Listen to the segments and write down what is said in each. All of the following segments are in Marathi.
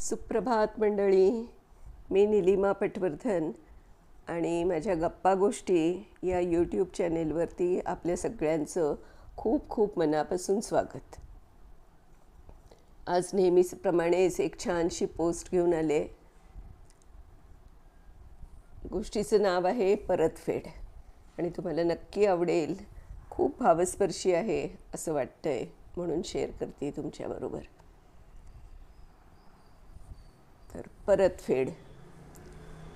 सुप्रभात मंडळी. मी निलिमा पटवर्धन आणि माझ्या गप्पा गोष्टी या यूट्यूब चॅनेलवरती आपल्या सगळ्यांचं खूप खूप मनापासून स्वागत. आज नेहमीप्रमाणेच एक छानशी पोस्ट घेऊन आले. गोष्टीचं नाव आहे परतफेड आणि तुम्हाला नक्की आवडेल. खूप भावस्पर्शी आहे असं वाटतंय म्हणून शेअर करते तुमच्याबरोबर तर परतफेड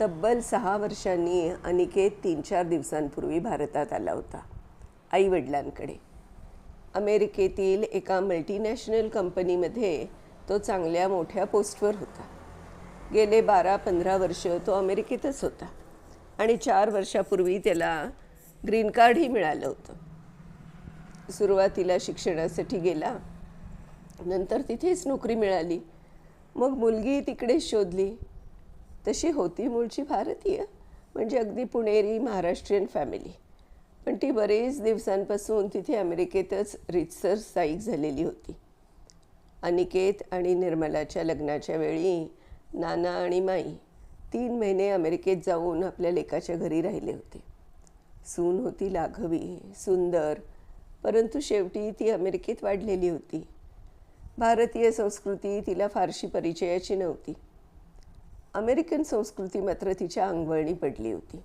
तब्बल सहा वर्षांनी अनिकेत तीन चार दिवसांपूर्वी भारतात आला होता आईवडिलांकडे. अमेरिकेतील एका मल्टीनॅशनल कंपनीमध्ये तो चांगल्या मोठ्या पोस्टवर होता. गेले बारा पंधरा वर्ष तो अमेरिकेतच होता आणि चार वर्षापूर्वी त्याला ग्रीन कार्डही मिळालं होतं. सुरुवातीला शिक्षणासाठी गेला नंतर तिथेच नोकरी मिळाली. मग मुलगी तिकडेच शोधली. तशी होती मूळची भारतीय म्हणजे अगदी पुणेरी महाराष्ट्रीयन फॅमिली पण ती बरेच दिवसांपासून तिथे अमेरिकेतच रितसर स्थायिक झालेली होती. अनिकेत आणि निर्मलाच्या लग्नाच्या वेळी नाना आणि माई तीन महिने अमेरिकेत जाऊन आपल्या लेकाच्या घरी राहिले होते. सून होती लाघवी सुंदर परंतु शेवटी ती अमेरिकेत वाढलेली होती. भारतीय संस्कृती तिला फारशी परिचयाची नव्हती. अमेरिकन संस्कृती मात्र तिच्या अंगवळणी पडली होती.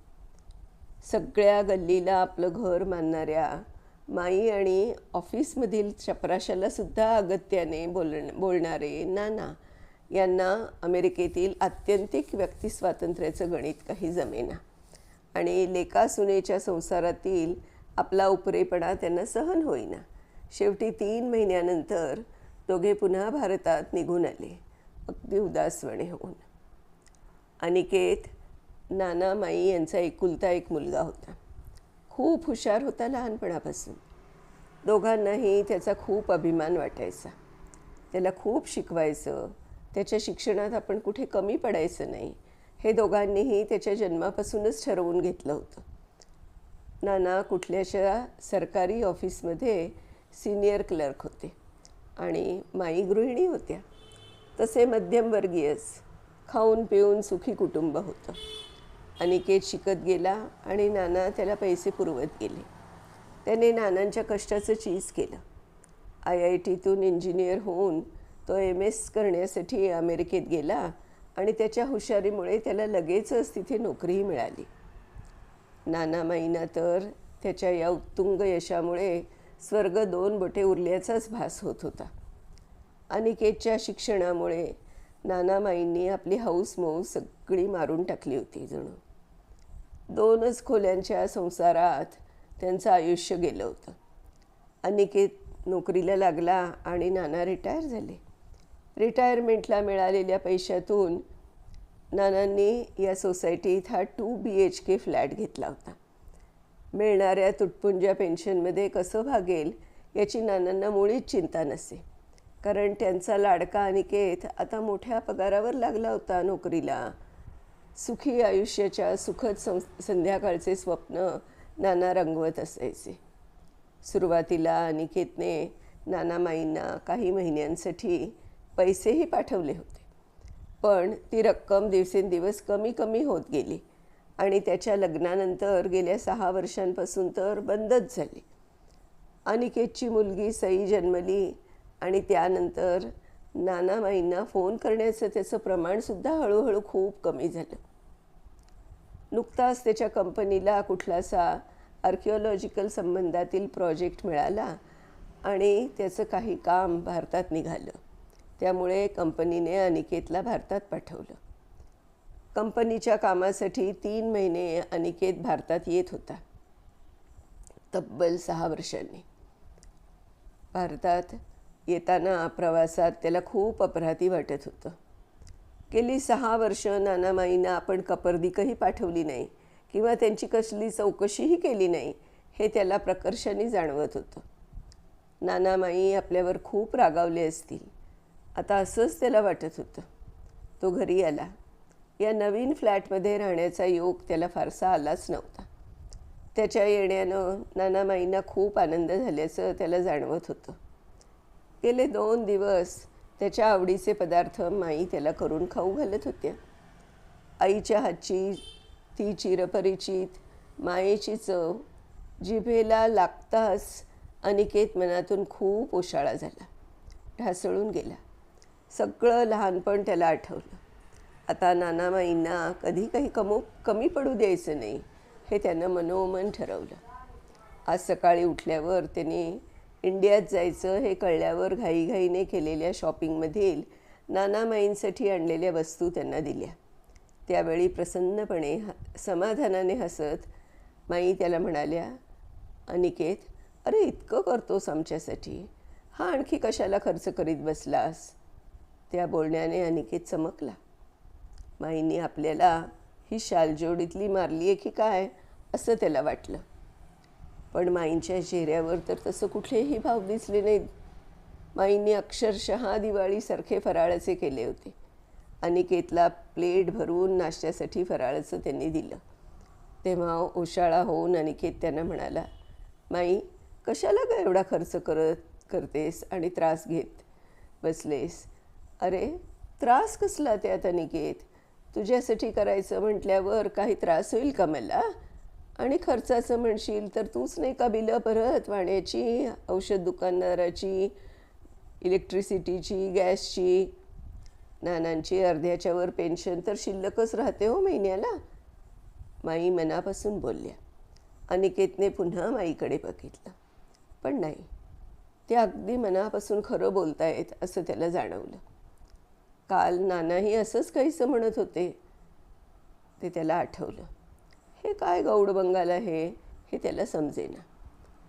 सगळ्या गल्लीला आपलं घर मानणाऱ्या माई आणि ऑफिसमधील चपराशालासुद्धा अगत्याने बोल बोलणारे नाना यांना अमेरिकेतील आत्यंतिक व्यक्तिस्वातंत्र्याचं गणित काही जमेना आणि लेका सुनेच्या संसारातील आपला उपरेपणा त्यांना सहन होईना. शेवटी तीन महिन्यानंतर दोघे पुन्हा भारतात निघून आले. अगदी उदासवणे होऊन. अनिकेत नाना माई यांचा एकुलता एक मुलगा होता. खूप हुशार होता लहानपणापासून. दोघांनाही त्याचा खूप अभिमान वाटायचा. त्याला खूप शिकवायचं. त्याच्या शिक्षणात आपण कुठे कमी पडायचं नाही. हे दोघांनीही त्याच्या जन्मापासूनच ठरवून घेतलं होतं. नाना कुठल्याशा सरकारी ऑफिसमध्ये सिनियर क्लर्क होते. आणि माई गृहिणी होत्या. तसे मध्यमवर्गीयच खाऊन पिऊन सुखी कुटुंब होतं. अनिकेत शिकत गेला आणि नाना त्याला पैसे पुरवत गेले. त्याने नानांच्या कष्टाचं चीज केलं. आय आय टीतून इंजिनियर होऊन तो एम एस करण्यासाठी अमेरिकेत गेला आणि त्याच्या हुशारीमुळे त्याला लगेचच तिथे नोकरीही मिळाली. नाना माईना तर त्याच्या या उत्तुंग यशामुळे स्वर्ग दोन बोटे उरल्याचाच भास होत होता. अनिकेतच्या शिक्षणामुळे नानामाईंनी आपली हौस मऊ सगळी मारून टाकली होती जणू. दोनच खोल्यांच्या संसारात त्यांचं आयुष्य गेलं होतं. अनिकेत नोकरीला लागला आणि नाना रिटायर झाले. रिटायरमेंटला मिळालेल्या पैशातून नानांनी या सोसायटीत हा two B H K flat घेतला होता. मिळणाऱ्या तुटपुंज्या पेन्शनमध्ये कसं भागेल याची नानांना मुळीच चिंता नसे. कारण त्यांचा लाडका अनिकेत आता मोठ्या पगारावर लागला होता नोकरीला. सुखी आयुष्याच्या सुखद सं संध्याकाळचे स्वप्न नाना रंगवत असायचे. सुरुवातीला अनिकेतने नानामाईंना काही महिन्यांसाठी पैसेही पाठवले होते. पण ती रक्कम दिवसेंदिवस कमी कमी होत गेली. आणि त्याच्या लग्नानंतर गेल्या सहा वर्षांपासून तर बंदच झाली. अनिकेतची मुलगी सई जन्मली आणि त्यानंतर नानाबाईंना फोन करण्याचं त्याचं प्रमाणसुद्धा हळूहळू खूप कमी झालं. नुकताच त्याच्या कंपनीला कुठलासा आर्किओलॉजिकल संबंधातील प्रोजेक्ट मिळाला आणि त्याचं काही काम भारतात निघालं. त्यामुळे कंपनीने अनिकेतला भारतात पाठवलं. कंपनीच्या कामासाठी तीन महिने अनिकेत भारतात येत होता. तब्बल सहा वर्षांनी. भारतात येताना प्रवासात त्याला खूप अपराधी वाटत होतं. गेली सहा वर्ष नानामाईंना आपण कपर्दिकही पाठवली नाही किंवा त्यांची कसली चौकशीही केली नाही हे त्याला प्रकर्षाने जाणवत होतं. नानामाई आपल्यावर खूप रागावले असतील. आता असंच त्याला वाटत होतं. तो घरी आला. या नवीन फ्लॅटमध्ये राहण्याचा योग त्याला फारसा आलाच नव्हता. त्याच्या येण्यानं नानामाईंना खूप आनंद झाल्याचं त्याला जाणवत होतं. गेले दोन दिवस त्याच्या आवडीचे पदार्थ माई त्याला करून खाऊ घालत होत्या. आईच्या हातची ती चिरपरिचित मायेची चव जिभेला लागताच अनिकेत मनातून खूप ओशाळा झाला. ढासळून गेला. सगळं लहानपण त्याला आठवलं. आता नानामाईंना कधी काही कमो कमी पडू द्यायचं नाही हे त्यानं मनोमन ठरवलं. आज सकाळी उठल्यावर त्याने इंडियात जायचं हे कळल्यावर घाईघाईने केलेल्या शॉपिंगमधील नानामाईंसाठी आणलेल्या वस्तू त्यांना दिल्या. त्यावेळी प्रसन्नपणे ह- समाधानाने हसत माई त्याला म्हणाल्या अनिकेत अरे इतकं करतोस आमच्यासाठी. हा आणखी कशाला खर्च करीत बसलास? त्या बोलण्याने अनिकेत चमकला. माईंनी आपल्याला ही शालजोडीतली मारली आहे की काय असं त्याला वाटलं. पण माईंच्या चेहऱ्यावर तर तसं कुठलेही भाव दिसले नाहीत. माईंनी अक्षरशः दिवाळीसारखे फराळाचे केले होते. अनिकेतला प्लेट भरून नाश्त्यासाठी फराळाचं त्यांनी दिलं. तेव्हा ओशाळा होऊन अनिकेत त्यांना म्हणाला माई कशाला का एवढा खर्च करत करतेस आणि त्रास घेत बसलेस? अरे त्रास कसला त्यात अनिकेत? तुझ्यासाठी करायचं म्हटल्यावर काही त्रास होईल का मला? आणि खर्चाचं म्हणशील तर तूच नाही का बिलं परत वाण्याची औषध दुकानदाराची इलेक्ट्रिसिटीची गॅसची? नानांची अर्ध्याच्यावर पेन्शन तर शिल्लकच राहते हो महिन्याला. माई मनापासून बोलल्या. अनिकेतने पुन्हा माईकडे बघितलं. पण नाही ते अगदी मनापासून खरं बोलतायत असं त्याला जाणवलं. काल नानाही असंच काहीसं म्हणत होते. ते त्याला आठवलं. हे काय गौड बंगाल आहे हे त्याला समजेना.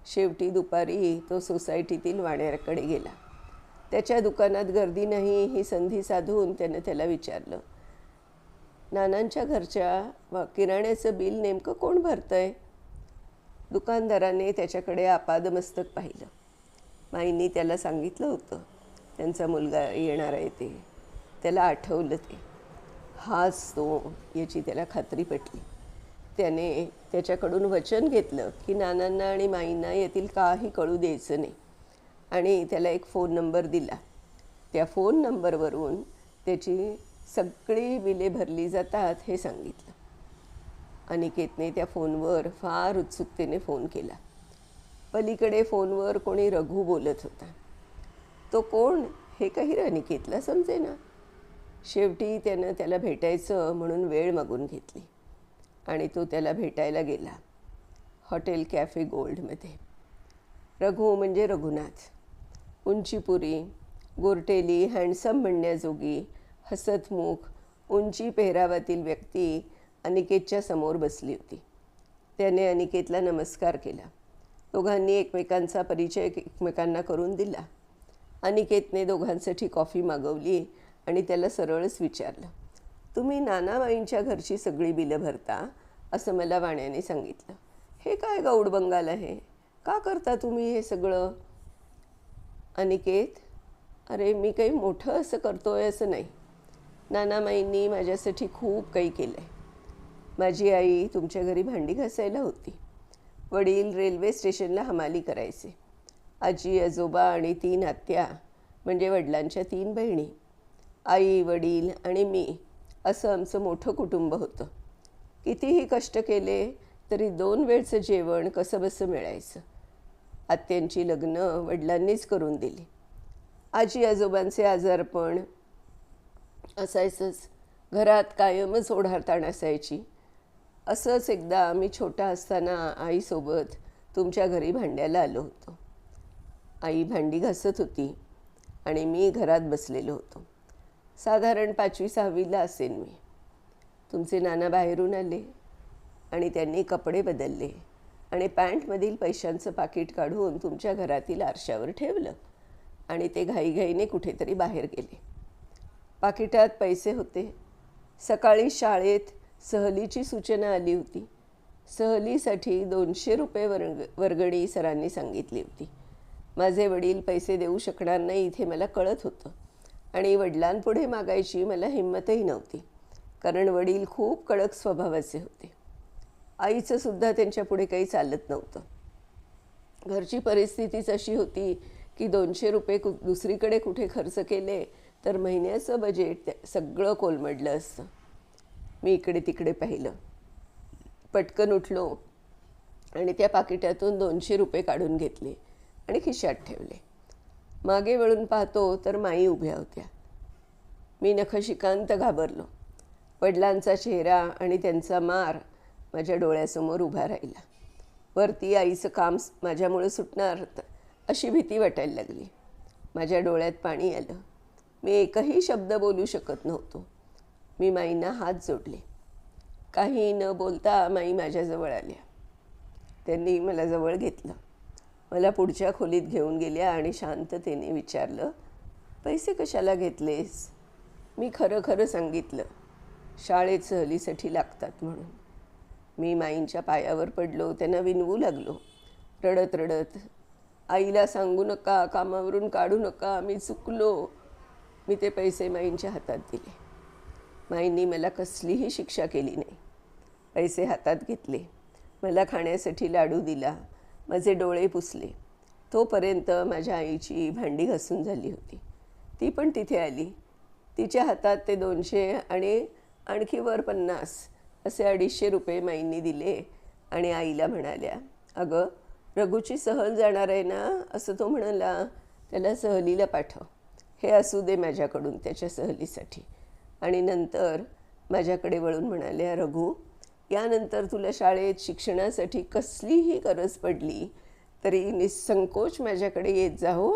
शेवटी दुपारी तो सोसायटीतील वाण्याकडे गेला. त्याच्या दुकानात गर्दी नाही ही संधी साधून त्यानं त्याला विचारलं. नानांच्या घरच्या व किराण्याचं बिल नेमकं कोण भरतंय? दुकानदाराने त्याच्याकडे आपादमस्तक पाहिलं. माईंनी त्याला सांगितलं होतं त्यांचा मुलगा येणार आहे ते. त्याला आठवलं ते. हाच तो याची त्याला खात्री पटली. त्याने त्याच्याकडून वचन घेतलं की नानांना आणि माईंना येथील काही कळू द्यायचं नाही. आणि त्याला एक फोन नंबर दिला. त्या फोन नंबरवरून त्याची सगळी बिले भरली जातात हे सांगितलं. अनिकेतने त्या फोनवर फार उत्सुकतेने फोन केला. पलीकडे फोनवर कोणी रघु बोलत होता. तो कोण? हे काही अनिकेतला समजेना. शेवटी त्यानं त्याला भेटायचं म्हणून वेळ मागून घेतली. आणि तो त्याला भेटायला गेला. Hotel cafe गोल्डमध्ये. रघु म्हणजे रघुनाथ. उंचीपुरी गोरटेली हँडसम म्हणण्याजोगी हसतमुख उंची पेहरावातील व्यक्ती अनिकेतच्या समोर बसली होती. त्याने अनिकेतला नमस्कार केला. दोघांनी एकमेकांचा परिचय एकमेकांना करून दिला. अनिकेतने दोघांसाठी कॉफी मागवली आणि त्याला सरळच विचारलं तुम्ही नानाबाईंच्या घरची सगळी बिलं भरता? असं मला वाण्याने सांगितलं. हे काय गौड बंगाल आहे? का करता तुम्ही हे सगळं? अनिकेत अरे मी काही मोठं असं करतो आहे असं नाही. नानामाईंनी माझ्यासाठी खूप काही केलं आहे माझी आई तुमच्या घरी भांडी घासायला होती. वडील रेल्वे स्टेशनला हमाली करायचे. आजी आजोबा आणि तीन आत्या म्हणजे वडिलांच्या तीन बहिणी. आई वडील आणि मी असं आमचं मोठं कुटुंब होतं. कितीही कष्ट केले तरी दोन वेळचं जेवण कसं बसं मिळायचं. आत्यांची लग्न वडिलांनीच करून दिली. आजी आजोबांचे आजारपण असायचंच. घरात कायमच ओढारताण असायची. असंच एकदा आम्ही छोटा असताना आईसोबत तुमच्या घरी भांड्याला आलो होतो. आई भांडी घासत होती आणि मी घरात बसलेलो होतो. साधारण पाचवी सहावीला असेन मी. तुमचे नाना बाहेरून आले आणि त्यांनी कपडे बदलले आणि पॅन्टमधील पैशांचं पाकिट काढून तुमच्या घरातील आरशावर ठेवलं आणि ते घाईघाईने कुठेतरी बाहेर गेले. पाकिटात पैसे होते. सकाळी शाळेत सहलीची सूचना आली होती. सहलीसाठी दोनशे रुपये वर्ग वर्गणी सरांनी सांगितली होती. माझे वडील पैसे देऊ शकणार नाही इथे मला कळत होतं. आणि वडिलांपुढे मागायची मला हिंमतही नव्हती. कारण वडील खूप कडक स्वभावाचे होते. आईचं सुद्धा त्यांच्यापुढे काही चालत नव्हतं. घरची परिस्थितीच अशी होती की दोनशे रुपये कु दुसरीकडे कुठे खर्च केले तर महिन्याचं बजेट सगळं कोलमडलं असतं. मी इकडे तिकडे पाहिलं. पटकन उठलो आणि त्या पाकिटातून दोनशे रुपये काढून घेतले आणि खिशात ठेवले. मागे वळून पाहतो तर माई उभ्या होत्या. मी नखशिकांत घाबरलो. वडिलांचा चेहरा आणि त्यांचा मार माझ्या डोळ्यासमोर उभा राहिला. वरती आईचं काम माझ्यामुळं माझ्यामुळे सुटणार अशी भीती वाटायला लागली. माझ्या डोळ्यात पाणी आलं. मी एकही शब्द बोलू शकत नव्हतो. मी माईंना हात जोडले. काही न बोलता माई माझ्याजवळ आल्या. त्यांनी मला जवळ घेतलं. मला पुढच्या खोलीत घेऊन गेल्या आणि शांततेने विचारलं पैसे कशाला घेतलेस? मी खरं खरं सांगितलं शाळेत सहलीसाठी लागतात म्हणून. मी माईंच्या पायावर पडलो त्यांना विनवू लागलो. रडत रडत आईला सांगू नका कामावरून काढू नका मी चुकलो. मी ते पैसे माईंच्या हातात दिले. माईंनी मला कसलीही शिक्षा केली नाही. पैसे हातात घेतले. मला खाण्यासाठी लाडू दिला. माझे डोळे पुसले. तोपर्यंत माझ्या आईची भांडी घासून झाली होती. ती पण तिथे आली. तिच्या हातात ते दोनशे आणि आणखी वर पन्नास असे अडीचशे रुपये माईंनी दिले आणि आईला म्हणाल्या अगं रघुची सहल जाणार आहे ना असं तो म्हणाला त्याला सहलीला पाठव. हे असू दे माझ्याकडून त्याच्या सहलीसाठी. आणि नंतर माझ्याकडे वळून म्हणाल्या रघु यानंतर तुला शाळेत शिक्षणासाठी कसलीही गरज पडली तरी निसंकोच माझ्याकडे येत जा हो.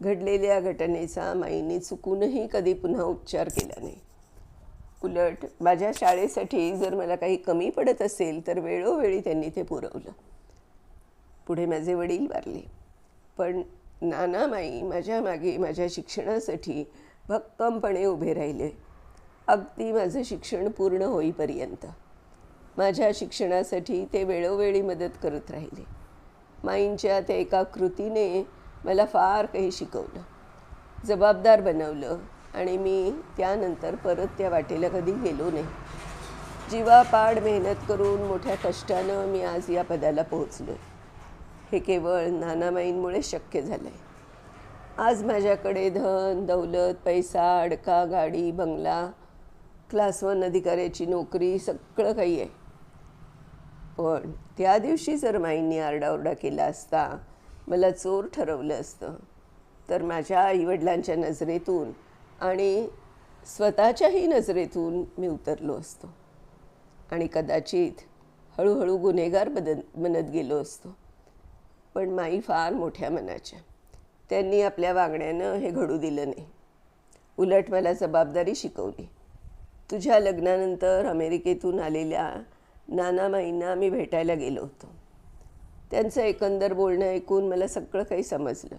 घडलेल्या घटनेचा माईने चुकूनही कधी पुन्हा उच्चार केला नाही. उलट माझ्या शाळेसाठी जर मला काही कमी पडत असेल तर वेळोवेळी त्यांनी ते पुरवलं. पुढे माझे वडील वारले. पण नानामाई माझ्या मागे माझ्या शिक्षणासाठी भक्कमपणे उभे राहिले. अगदी माझं शिक्षण पूर्ण होईपर्यंत. माझ्या शिक्षणासाठी ते वेळोवेळी मदत करत राहिले. माईंच्या त्या एका कृतीने मला फार काही शिकवलं. जबाबदार बनवलं आणि मी त्यानंतर परत त्या वाटेला कधी गेलो नाही. जीवापाड मेहनत करून मोठ्या कष्टानं मी आज या पदाला पोहोचलो. हे केवळ नानामाईंमुळे शक्य झालं आहे आज माझ्याकडे धन दौलत पैसा अडका गाडी बंगला क्लास वन अधिकाऱ्याची नोकरी सगळं काही आहे. पण त्या दिवशी जर माईंनी आरडाओरडा केला असता मला चोर ठरवलं असतं. तर माझ्या आईवडिलांच्या नजरेतून आणि स्वतःच्याही नजरेतून मी उतरलो असतो. आणि कदाचित हळूहळू गुन्हेगार बदल बनत गेलो असतो. पण माई फार मोठ्या मनाच्या. त्यांनी आपल्या वागण्यानं हे घडू दिलं नाही. उलट मला जबाबदारी शिकवली. तुझ्या लग्नानंतर अमेरिकेतून आलेल्या नानामाईंना आम्ही भेटायला गेलो होतो. त्यांचं एकंदर बोलणं ऐकून मला सगळं काही समजलं.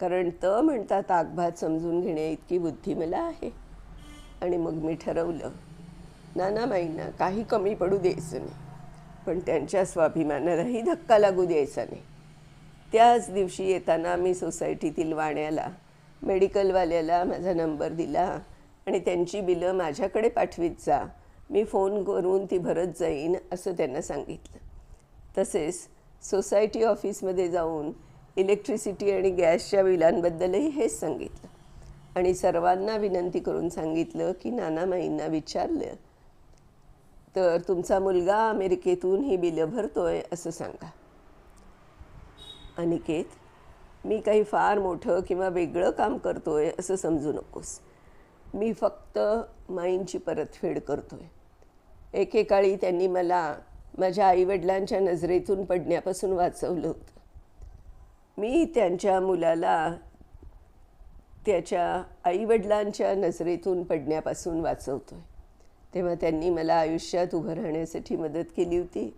कारण त म्हणतात आगभात समजून घेणे इतकी बुद्धी मला आहे. आणि मग मी ठरवलं नानामाईंना काही कमी पडू द्यायचं नाही. पण त्यांच्या स्वाभिमानालाही धक्का लागू द्यायचा नाही. त्याच दिवशी येताना मी सोसायटीतील वाण्याला मेडिकलवाल्याला माझा नंबर दिला आणि त्यांची बिलं माझ्याकडे पाठवीत जा मी फोन करून ती भरत जाईन असं त्यांना सांगितलं. तसेच सोसायटी ऑफिसमध्ये जाऊन इलेक्ट्रिसिटी आणि गॅसच्या बिलांबद्दलही हेच सांगितलं. आणि सर्वांना विनंती करून सांगितलं की नानामाईंना विचारलं तर तुमचा मुलगा अमेरिकेतून ही बिलं भरतोय असं सांगा. अनिकेत मी काही फार मोठं किंवा वेगळं काम करतोय असं समजू नकोस. मी फक्त माईंची परतफेड करतोय. एकेकाळी त्यांनी मला माझ्या आईवडिलांच्या नजरेतून पडण्यापासून वाचवलं होतं. मी त्यांच्या मुलाला त्याच्या आईवडिलांच्या नजरेतून पडण्यापासून वाचवतो आहे तेव्हा त्यांनी मला आयुष्यात उभं राहण्यासाठी मदत केली होती.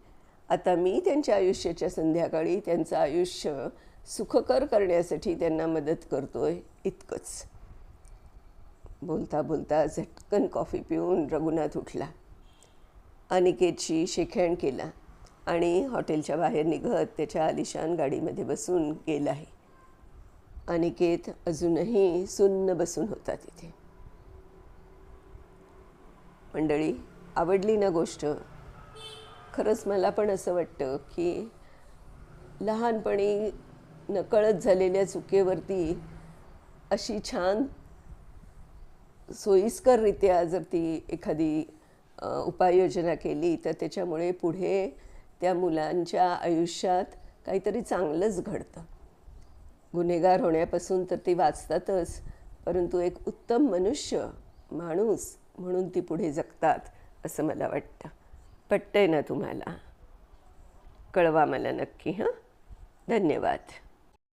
आता मी त्यांच्या आयुष्याच्या संध्याकाळी त्यांचं आयुष्य सुखकर करण्यासाठी त्यांना मदत करतो आहे इतकंच. बोलता बोलता झटकन कॉफी पिऊन रघुनाथ उठला. अनिकेतशी शेखण केला आणि हॉटेलच्या बाहेर निघत त्याच्या आलिशान गाडीमध्ये बसून गेला आहे. अनिकेत अजूनही सुन्न बसून होता तिथे. मंडळी आवडली ना गोष्ट? खरंच मला पण असं वाटतं की लहानपणी नकळत झालेल्या चुकेवरती अशी छान सोयीस्कररित्या जर ती एखादी उपाययोजना केली तर त्याच्यामुळे पुढे त्या मुलांच्या आयुष्यात काहीतरी चांगलंच घडतं. गुन्हेगार होण्यापासून तर ती वाचतातच परंतु एक उत्तम मनुष्य माणूस म्हणून ती पुढे जगतात असं मला वाटतं. पटतंय ना तुम्हाला? कळवा मला नक्की हां? धन्यवाद.